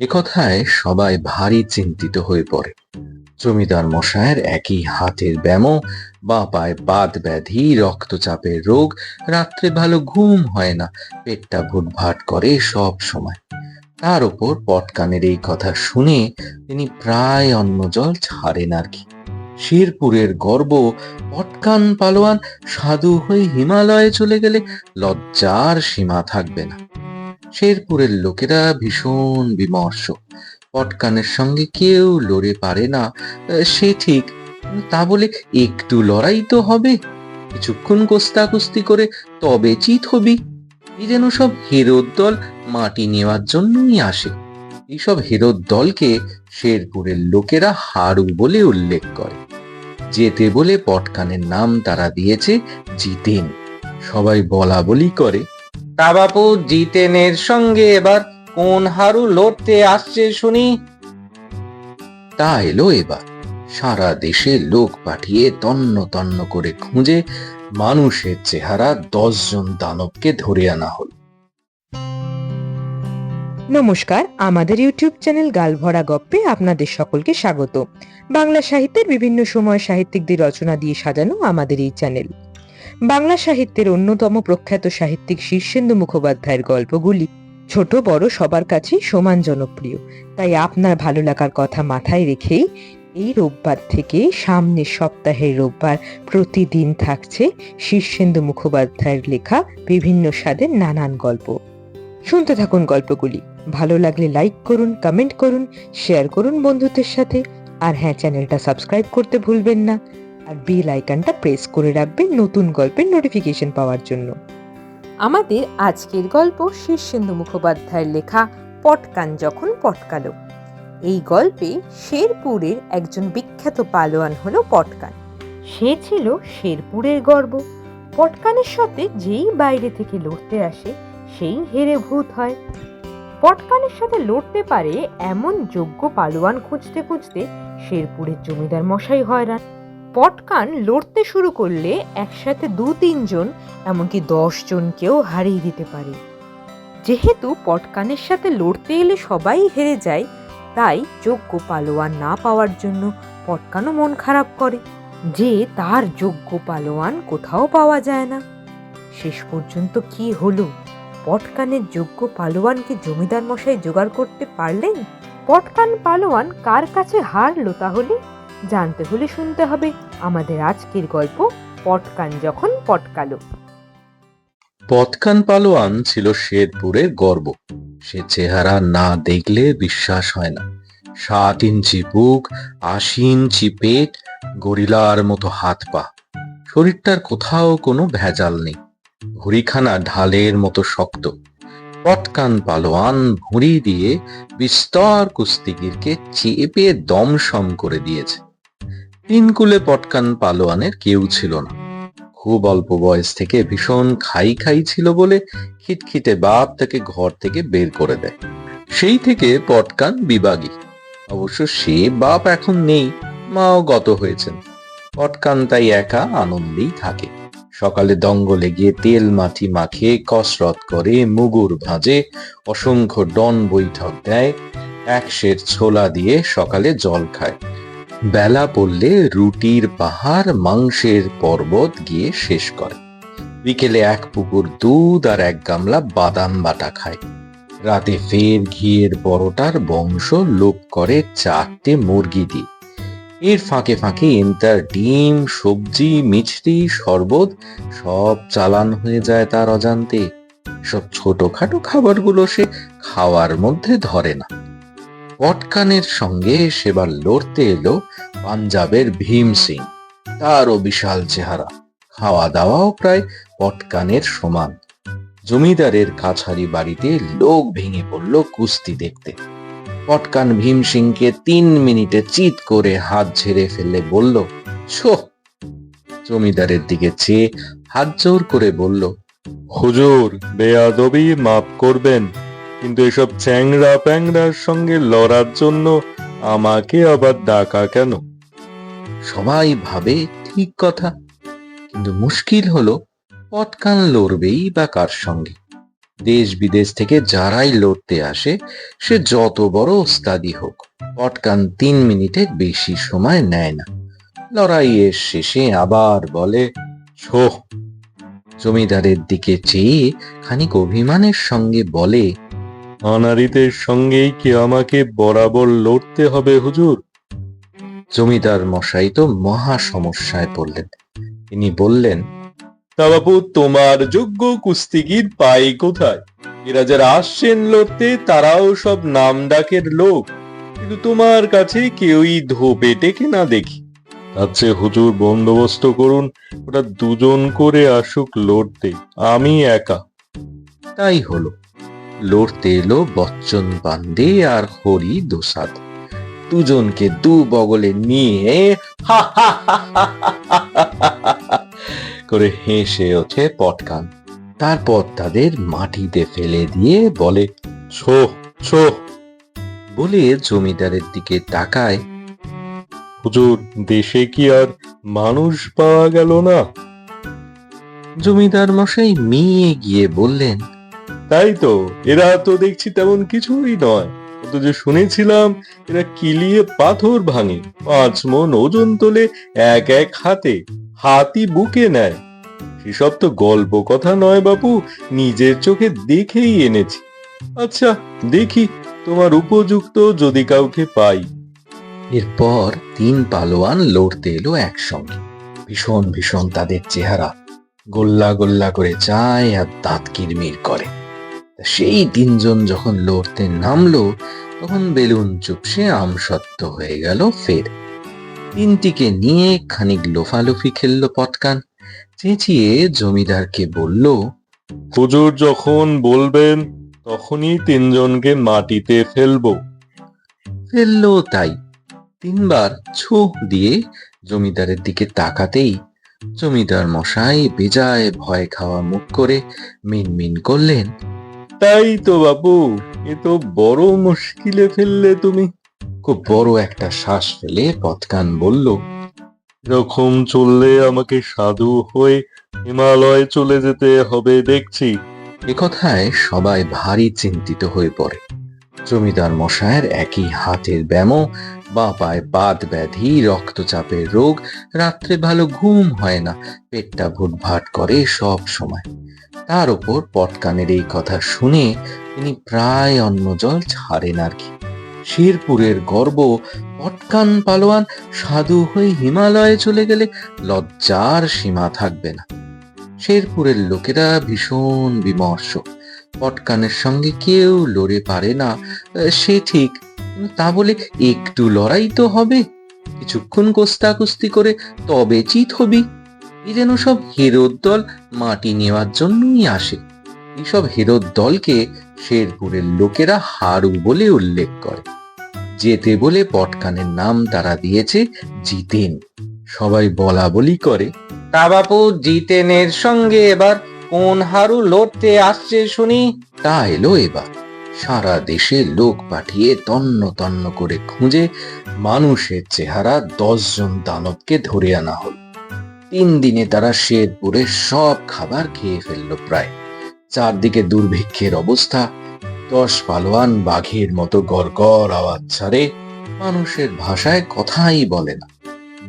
একথায় সবাই ভারী চিন্তিত হয়ে পড়ে। জমিদার মশায়ের একই হাতের ব্যামো বা পায়ে বাদ ব্যাধি রক্তচাপের রোগ, রাত্রে ভালো ঘুম হয় না, পেটটা ভুটভাট করে সব সময়। তার ওপর পটকানের এই কথা শুনে তিনি প্রায় অন্ন জল ছাড়েন আর কি। শেরপুরের গর্ব, পটকান পালোয়ান, সাধু হয়ে হিমালয়ে চলে গেলে লজ্জার সীমা থাকবে না। শেরপুরের লোকেরা ভীষণ বিমর্ষ। পটকানের সঙ্গে কেউ লড়ে পারে না। সে ঠিক, তা বলে একটু লড়াই তো হবে। কিছুক্ষণ কোস্তাকুস্তি করে তবে চিত হবি। যেন সব হেরোর দল মাটি নেওয়ার জন্যই আসে। এইসব হেরোর দলকে শেরপুরের লোকেরা হারু বলে উল্লেখ করে। যেতে বলে পটকানের নাম তারা দিয়েছে, জিতেন। সবাই বলা বলি করে। তা জিতেনের সঙ্গে এবার কোন হারু লড়তে আসছে শুনি। তা এলো এবার। সারা দেশে লোক পাঠিয়ে তন্ন তন্ন করে খুঁজে মানুষের চেহারা দশজন দানবকে ধরে আনা হল। নমস্কার, আমাদের ইউটিউব চ্যানেল গালভরা গপ্পে আপনাদের সকলকে স্বাগত। বাংলা সাহিত্যের বিভিন্ন সময় সাহিত্যিকদের রচনা দিয়ে সাজানো আমাদের এই চ্যানেল। বাংলা সাহিত্যের অন্যতম প্রখ্যাত সাহিত্যিক শীর্ষেন্দু মুখোপাধ্যায়ের গল্পগুলি ছোট, বড়, সবার কাছেই সমান জনপ্রিয়। তাই আপনার ভালো লাগার কথা মাথায় রেখেই এই রোববার থেকে সামনের সপ্তাহের রোববার প্রতিদিন থাকছে শীর্ষেন্দু মুখোপাধ্যায়ের লেখা বিভিন্ন স্বাদের নানান গল্প। শুনতে থাকুন গল্পগুলি। ভালো লাগলে লাইক করুন, কমেন্ট করুন, শেয়ার করুন বন্ধুদের সাথে। আর হ্যাঁ চ্যানেলটা সাবস্ক্রাইব করতে ভুলবেন না। আর বেল আইকনটা প্রেস করে রাখবেন নতুন গল্পের নোটিফিকেশন পাওয়ার জন্য। আমাদের আজকের গল্প শীর্ষেন্দু মুখোপাধ্যায়ের লেখা পটকান যখন পটকালো। এই গল্পে শেরপুরের একজন বিখ্যাত পালোয়ান হলো পটকান। সে ছিল শেরপুরের গর্ব। পটকানের সাথে যেই বাইরে থেকে লড়তে আসে, সেই হেরে ভূত হয়। পটকানের সাথে লড়তে পারে এমন যোগ্য পালোয়ান খুঁজতে খুঁজতে শেরপুরের জমিদার মশাই হয়রান। পটকান লড়তে শুরু করলে একসাথে দু তিনজন, এমনকি দশ জনকেও হারিয়ে দিতে পারে। যেহেতু পটকানের সাথে লড়তে এলে সবাই হেরে যায়, তাই যোগ্য পালোয়ান না পাওয়ার জন্য পটকানও মন খারাপ করে। যে তার যোগ্য পালোয়ান কোথাও পাওয়া যায় না। শেষ পর্যন্ত কি হলো? পটকানের যোগ্য পালোয়ানকে জমিদার মশাই জোগাড় করতে পারলেন? পটকান পালোয়ান কার কাছে হারলো তাহলে? জানতে হলে শুনতে হবে আমাদের আজকের গল্প পটকান যখন পটকালো। পতকান পালোয়ান ছিল শেরপুরের গর্ব। সে চেহারা না দেখলে বিশ্বাস হয় না। সাত ইঞ্চি বুক, আশি ইঞ্চি পেট, গরিলার মতো হাত পা। শরীরটার কোথাও কোনো ভেজাল নেই। ভুঁড়িখানা ঢালের মতো শক্ত। পটকান পালোয়ান ভুঁড়ি দিয়ে বিস্তর কুস্তিগিরকে চেপে দমসম করে দিয়েছে। তিনকুলে পটকান পালোয়ানের কেউ ছিল না। খুব অল্প বয়স থেকে ভীষণ খাই খাই ছিল বলে খিটখিটে বাপ তাকে ঘর থেকে বের করে দেয়। সেই থেকে পটকান বিবাগী অবশ্য সে বাপ এখন নেই, মাও গত হয়েছেন। পটকান তাই একা আনন্দেই থাকে। সকালে দঙ্গলে গিয়ে তেল মাটি মাখে, কসরত করে, মুগুর ভাজে, অসংখ্য ডন বৈঠক দেয়, এক সের ছোলা দিয়ে সকালে জল খায়। বেলা পড়লে রুটির পাহাড় মাংসের পর্বত গিয়ে শেষ করে। বিকেলে এক পুকুর দুধ আর এক গামলা বাদাম বাটা খায়। রাতে ফের ঘিয়ের বড়টার বংশ লোপ করে চারটে মুরগি দিয়ে এর ফাঁকে ফাঁকে এন্তার ডিম, সবজি, মিছরি, শরবত সব চালান হয়ে যায় তার অজান্তে। সব ছোটখাটো খাবারগুলো সে খাওয়ার মধ্যে ধরে না। পটকানের সঙ্গে সেবার লড়তে এলো পাঞ্জাবের ভীম সিং। তারও বিশাল চেহারা। খাওয়া দাওয়াও প্রায় পটকানের সমান। জমিদারের কাছারি বাড়িতে লোক ভেঙে পড়ল কুস্তি দেখতে। পটকান ভীম সিংকে তিন মিনিটে চিৎ করে হাত ঝেড়ে ফেললে বলল, ছো! জমিদারের দিকে চেয়ে হাত জোর করে বলল, হুজুর, বেয়াদবি মাফ করবেন। কিন্তু এসব চ্যাংরা প্যাংরার সঙ্গে লড়ার জন্য আমাকে আবার ডাকা কেন? সবাই ভাবে ঠিক কথা কিন্তু মুশকিল হলো পটকান লড়বেই বা কার সঙ্গে। দেশ বিদেশ থেকে যারাই লড়তে আসে সে যত বড় ওস্তাদি হোক পটকান তিন মিনিটের বেশি সময় নেয় না। লড়াইয়ের শেষে আবার বলে জমিদারের দিকে চেয়ে খানিক অভিমানের সঙ্গে বলে আনারিদের সঙ্গেই কি আমাকে বরাবর লড়তে হবে হুজুর? জমিদার মশাই তো মহা সমস্যায় পড়লেন। তিনি বললেন তা বাপু তোমার যোগ্য কুস্তিগির পাই কোথায়? এরা যারা আসছেন লড়তে তারাও সব নাম ডাকের লোক। কিন্তু তোমার কাছে কেউই ধোপে টেকে না দেখি। আচ্ছা হুজুর বন্দোবস্ত করুন ওরা দুজন করে আসুক লড়তে আমি একা। তাই হলো। লড়তে এলো বচ্চন বান্দে আর হরি দোসাদ দুজনকে দু বগলে নিয়ে করে হেসে ওঠে পটকান তারপর তাদের মাটিতে ফেলে দিয়ে বলে ছো ছো বলে জমিদারের দিকে তাকায় হুজুর দেশে কি আর মানুষ পাওয়া গেল না জমিদার মশাই মেয়ে গিয়ে বললেন তাই তো? এরা তো দেখছি তেমন কিছুই নয়। অথচ শুনেছিলাম, এরা কিলিয়ে পাথর ভাঙে। পাঁচ মন ওজন তোলে এক এক হাতে, হাতি বুকে নেয়। সেসব তো গল্প কথা নয় বাপু, নিজের চোখে দেখেই এনেছি। আচ্ছা দেখি, তোমার উপযুক্ত যদি কাউকে পাই। এরপর তিন পালোয়ান লড়তে এলো একসঙ্গে। ভীষণ ভীষণ তাদের চেহারা। গোল্লা গোল্লা করে যায় আর দাঁত কিরমির করে। তা সেই তিনজন যখন লড়তে নামলো তখন বেলুন চুপসে আমসত্ত্ব হয়ে গেল ফের। তিনটিকে নিয়ে খানিক লোফালোফি খেললো পটকান। চেঁচিয়ে জমিদারকে বলল হুজুর যখন বলবেন তখনই তিনজনকে মাটিতে ফেলব। ফেলল তাই। তিনবার ছো দিয়ে জমিদারের দিকে তাকাতেই জমিদার মশাই বেজায় ভয় খাওয়া মুখ করে মিনমিন করলেন। তাই তো বাপু, এ তো বড় মুশকিলে ফেললে তুমি। খুব বড় একটা শ্বাস ফেলে পথকান বলল, এরকম চললে আমাকে সাধু হয়ে হিমালয়ে চলে যেতে হবে, দেখছি। কথায় সবাই ভারী চিন্তিত হয়ে পড়ে। জমিদার মশায়ের একই হাতের ব্যামো বা বাত ব্যাধি রক্তচাপের রোগ, রাত্রে ভালো ঘুম হয় না, পেটটা ভুটভাট করে সব সময়। তার উপর পটকানের এই কথা শুনে তিনি প্রায় অন্ন জল ছাড়েন আর কি। শেরপুরের গর্ব, পটকান পালোয়ান সাধু হয়ে হিমালয়ে চলে গেলে লজ্জার সীমা থাকবে না। শেরপুরের লোকেরা ভীষণ বিমর্ষ। পটকানের সঙ্গে কেউ লড়ে পারে না সে ঠিক তা বলে একটু লড়াই তো হবে। কিছুক্ষণ কোস্তাকুস্তি করে তবে চিত হবি। এ যেন সব হেরোর দল মাটি নেওয়ার জন্যই আসে। এইসব হেরোর দলকে শেরপুরের লোকেরা হারু বলে উল্লেখ করে। যেতে বলে পটকানের নাম তারা দিয়েছে, জিতেন। সবাই বলা বলি করে, তা বাপু, জিতেনের সঙ্গে এবার কোন হারু লড়তে আসছে শুনি? তা এলো এবার। সারা দেশে লোক পাঠিয়ে তন্ন তন্ন করে খুঁজে মানুষের চেহারা দশজন দানবকে ধরে আনা হল। তিন দিনে তারা শেরপুরে সব খাবার খেয়ে ফেলল প্রায়। চারদিকে দুর্ভিক্ষের অবস্থা, দশ পালোয়ান বাঘের মতো গড়গড় আওয়াজ ছাড়ে মানুষের ভাষায় কথাই বলে না।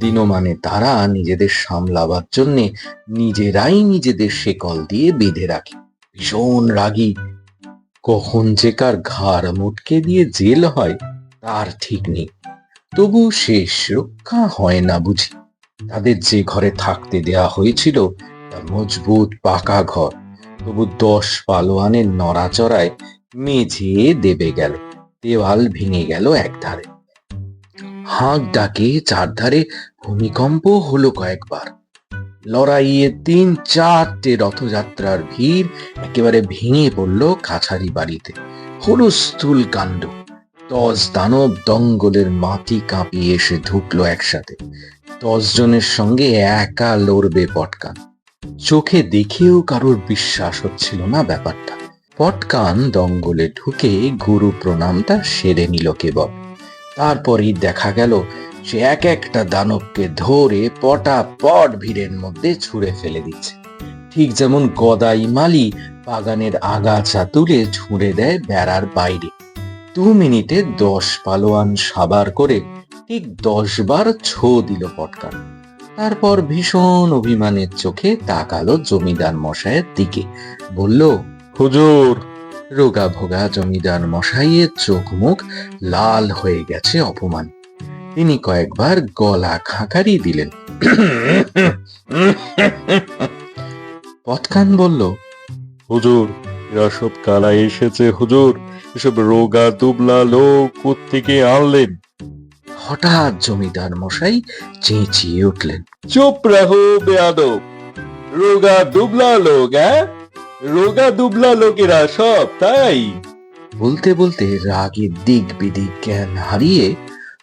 দিনমানে তারা নিজেদের সামলাবার জন্যে নিজেরাই নিজেদের শেকল দিয়ে বেঁধে রাখে। ভীষণ রাগী কখন যে কার ঘাড় মুটকে দিয়ে জেল হয়, তার ঠিক নেই। তবু শেষ রক্ষা হয় না বুঝি। তাদের যে ঘরে থাকতে দেয়া হয়েছিল, তা মজবুত পাকা ঘর। তবু দশ পালোয়ানের নড়াচড়ায় মেঝে দেবে গেল, দেওয়াল ভেঙে গেল একধারে। হাঁক ডাকে চারধারে, ভূমিকম্প হলো কয়েকবার। লড়াইয়ে তিন চারটে রথযাত্রার ভিড় একেবারে ভেঙে পড়ল কাছারি বাড়িতে। হুলস্থুল কাণ্ড দশ দানব দঙ্গলের মাটি কাঁপিয়ে এসে ঢুকলো একসাথে। দশ জনের সঙ্গে একা লড়বে পটকান চোখে দেখেও কারোর বিশ্বাস হচ্ছিল না ব্যাপারটা। পটকান দঙ্গলে ঢুকে গুরু প্রণামটা সেরে নিল কেবল। তারপরই দেখা গেল সে এক একটা দানবকে ধরে পটা পট ভিড়ের মধ্যে ছুঁড়ে ফেলে দিচ্ছে। ঠিক যেমন গদাই মালি বাগানের আগাছা তুলে ঝুড়ে দেয় বেড়ার বাইরে। দু মিনিটে দশ পালোয়ান সাবার করে ঠিক দশ বার ছো দিল পটকান তারপর ভীষণ অভিমানের চোখে তাকালো জমিদার মশাইয়ের দিকে। বলল, হুজুর, রোগা ভোগা জমিদার মশাইয়ের চোখ মুখ লাল হয়ে গেছে অপমান। তিনি কয়েকবার গলা খাঁকারি দিলেন। পথখান বলল হুজুর এরা সব কালা এসেছে হুজুর। এসব রোগা দুবলা লোক থেকে আনলেন? হঠাৎ জমিদার মশাই চেঁচিয়ে উঠলেন চুপ রাহো বেয়াদব। রোগা দুবলা লোক হ্যাঁ? রোগা দুবলা লোকেরা সব তাই? বলতে বলতে রাগে দিক বিদিক জ্ঞান হারিয়ে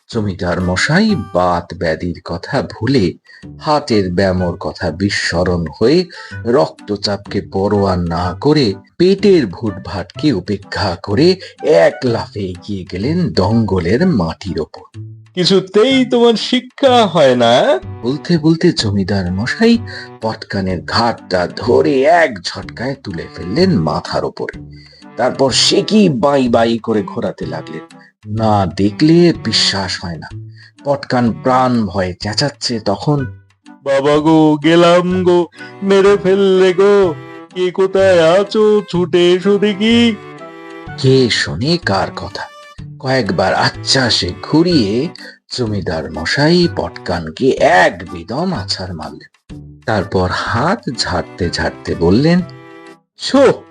জমিদার মশাই বাত ব্যাধির কথা ভুলে হাটের ব্যামোর কথা বিস্মরণ হয়ে রক্তচাপকে পরোয়া না করে পেটের ভুটভাটকে উপেক্ষা করে এক লাফে এগিয়ে গেলেন দঙ্গলের মাটির ওপর। কিছুতেই তোমার শিক্ষা হয় না বলতে বলতে জমিদার মশাই পটকানের ঘাটটা ধরে এক ঝটকায় তুলে ফেললেন মাথার ওপরে। তারপর সে কি বাই বাই করে ঘোরাতে লাগলেন? না দেখলে বিশ্বাস হয় না। পটকান প্রাণ ভয়ে চেঁচাচ্ছে তখন। বাবা গো গেলাম গো মেরে ফেললে গো কে কোথায় আছো? ছুটে এসো দেখি। কে শোনে কার কথা? কয়েকবার আচ্ছাসে ঘুরিয়ে জমিদার মশাই পটকানকে এক বিদম আছাড় মারলেন। তারপর হাত ঝাড়তে ঝাড়তে বললেন ছো